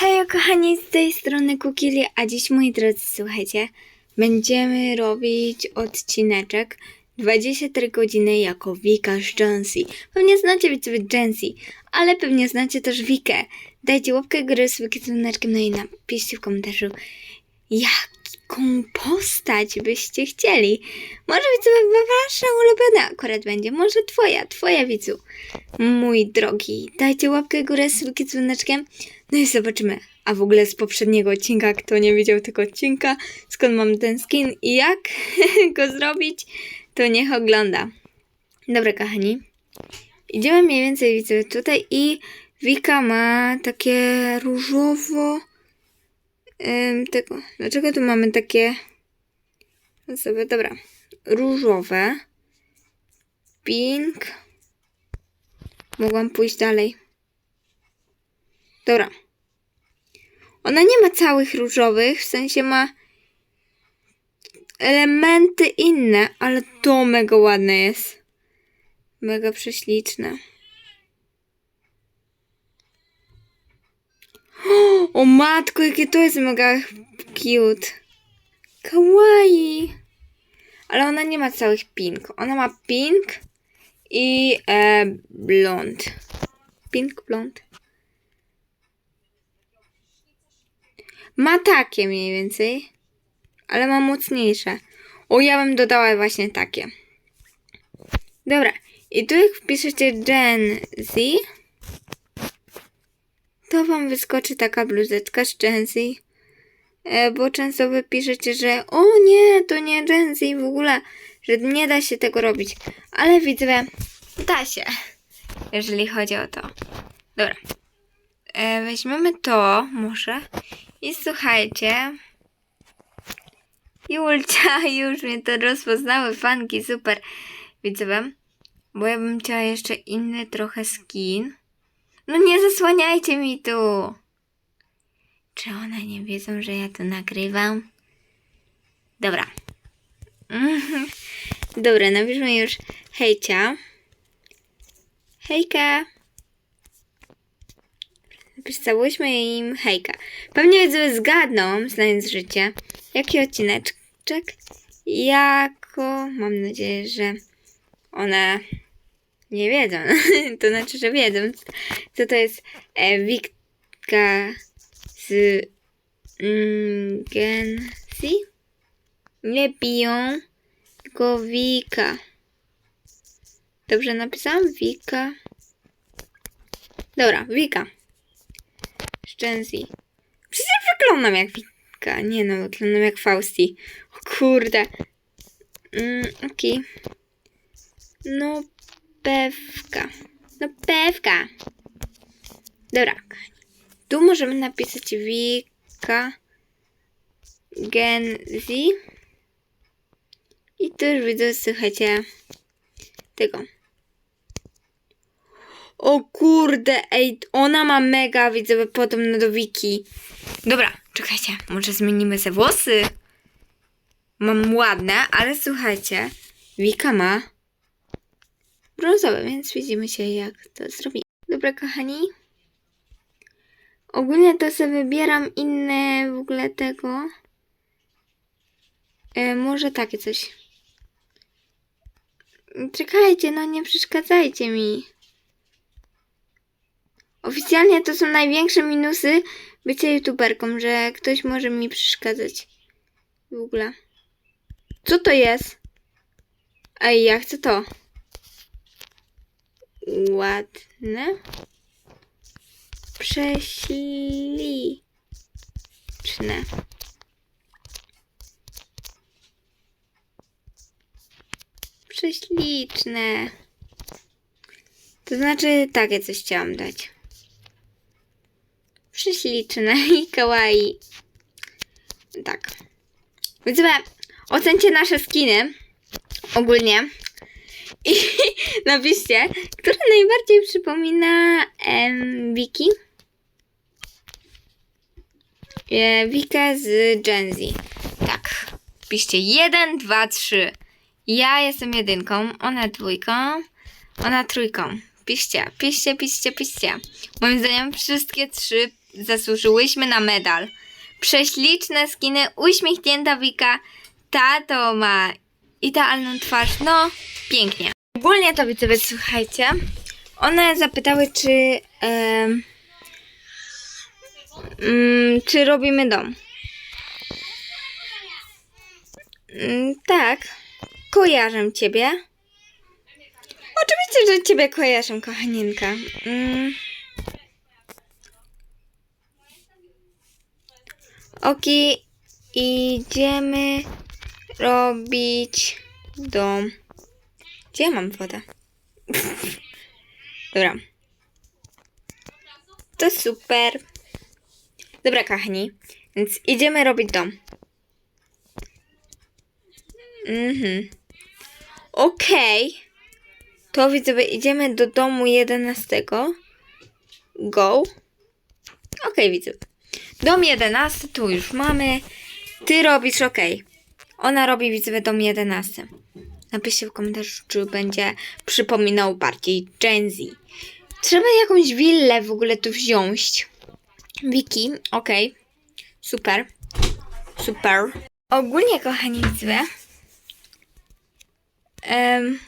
Hej kochani, z tej strony Kukili, a dziś moi drodzy, słuchajcie, będziemy robić odcineczek 24 godziny jako Wika z Jancy. Pewnie znacie widzowie Jancy, ale pewnie znacie też Wikę. Dajcie łapkę gry z Wiki dzwoneczkiem, no i napiszcie w komentarzu, jaką postać byście chcieli. Może widzowie wasza ulubiona akurat będzie, może twoja, twoja widzu. Mój drogi, dajcie łapkę górę Wiki dzwoneczkiem, no i zobaczymy. A w ogóle z poprzedniego odcinka, kto nie widział tego odcinka, skąd mam ten skin i jak go zrobić, to niech ogląda. Dobra, kochani. Idziemy mniej więcej, widzę tutaj i Wika ma takie różowo... Ym, tego, dlaczego tu mamy takie... Sobie, dobra. Różowe. Pink. Mogłam pójść dalej. Dobra. Ona nie ma całych różowych, w sensie ma elementy inne, ale to mega ładne jest. Mega prześliczne. O matko, jakie to jest mega cute. Kawaii. Ale ona nie ma całych pink. Ona ma pink i e, blond. Pink, blond. Ma takie mniej więcej, ale ma mocniejsze. O, ja bym dodała właśnie takie. Dobra, i tu jak wpiszecie Gen Z, to wam wyskoczy taka bluzeczka z Gen. E, bo często wy piszecie, że o nie, to nie Gen w ogóle, że nie da się tego robić. Ale widzę, da się, jeżeli chodzi o to. Dobra. E, weźmiemy to, może. I słuchajcie. Julcia, już mnie to rozpoznały fanki, super. Widzowie, bo ja bym chciała jeszcze inny trochę skin. No nie zasłaniajcie mi tu. Czy one nie wiedzą, że ja to nagrywam? Dobra. Dobra, napiszmy już hejcia. Hejka. Pisałyśmy im hejka. Pewnie widzowie zgadną, znając życie, jaki odcineczek, jako, mam nadzieję, że one nie wiedzą, to znaczy, że wiedzą, co to jest e, Wikka z mm, Gensi. Nie piją, tylko Wika. Dobrze napisałam? Wika. Dobra, Wika. Szczęsli. Przecież wyglądam jak Wika. Nie no, wyglądam jak Fausti. O kurde. Mm, Okej. No, pewka. No, pewka. Dobra. Tu możemy napisać Wika Gen Z. I tu już widzę, słuchajcie, tego. O kurde, ej, ona ma mega, widzę, podobne do Wiki. Dobra, czekajcie, może zmienimy te włosy? Mam ładne, ale słuchajcie, Wika ma brązowe, więc widzimy się, jak to zrobimy. Dobra, kochani. Ogólnie to sobie wybieram inne w ogóle tego. E, może takie coś. Czekajcie, no nie przeszkadzajcie mi. Oficjalnie to są największe minusy bycia youtuberką, że ktoś może mi przeszkadzać. W ogóle. Co to jest? Ej, ja chcę to. Ładne. Prześliczne. Prześliczne. To znaczy, takie coś chciałam dać. Prześliczne i kawaii. Tak. Więc ocencie nasze skiny. Ogólnie. I napiszcie, która najbardziej przypomina em, Wiki. E, Wika z Gen Z. Tak. Piszcie 1, 2, 3. Ja jestem jedynką, ona dwójką, ona trójką. Piszcie, piszcie, piszcie, piszcie. Moim zdaniem wszystkie trzy zasłużyłyśmy na medal. Prześliczne skiny, uśmiechnięta Wika, tato ma idealną twarz, no pięknie. Ogólnie to widzowie, słuchajcie, one zapytały, czy, em, mm, czy robimy dom. Mm, tak, kojarzę ciebie. Oczywiście, że ciebie kojarzę, kochaninka. Mm. Idziemy robić dom. Gdzie ja mam wodę? Dobra. To super. Dobra, kochani. Więc idziemy robić dom. Mhm. Okej. To widzowie, idziemy do domu 11. Go. Okej, widzowie. Dom 11 tu już mamy. Ty robisz, okej. Ona robi widzowie dom 11. Napiszcie w komentarzu, czy będzie przypominał bardziej Gen Z. Trzeba jakąś willę w ogóle tu wziąć. Wiki, okej. Super. Super. Ogólnie, kochani widzowie. Em,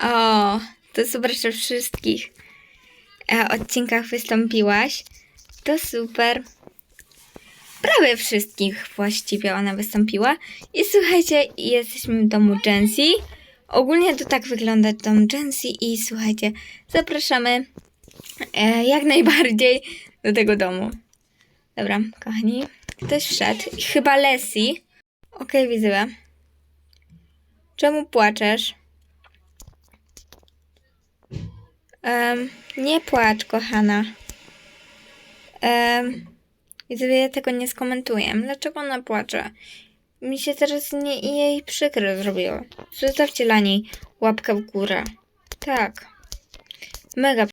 o, to super, że wszystkich e, odcinkach wystąpiłaś. To super. Prawie wszystkich właściwie ona wystąpiła. I słuchajcie, jesteśmy w domu Jensi. Ogólnie to tak wygląda dom Jensi i słuchajcie, zapraszamy e, jak najbardziej do tego domu. Dobra, kochani, ktoś wszedł. Chyba Leslie. Okej, widzę. Czemu płaczesz? Em, nie płacz, kochana. Um, widzowie, tego nie skomentuję. Dlaczego ona płacze? Mi się teraz nie, jej przykro zrobiło. Zostawcie dla niej łapkę w górę. Tak. Mega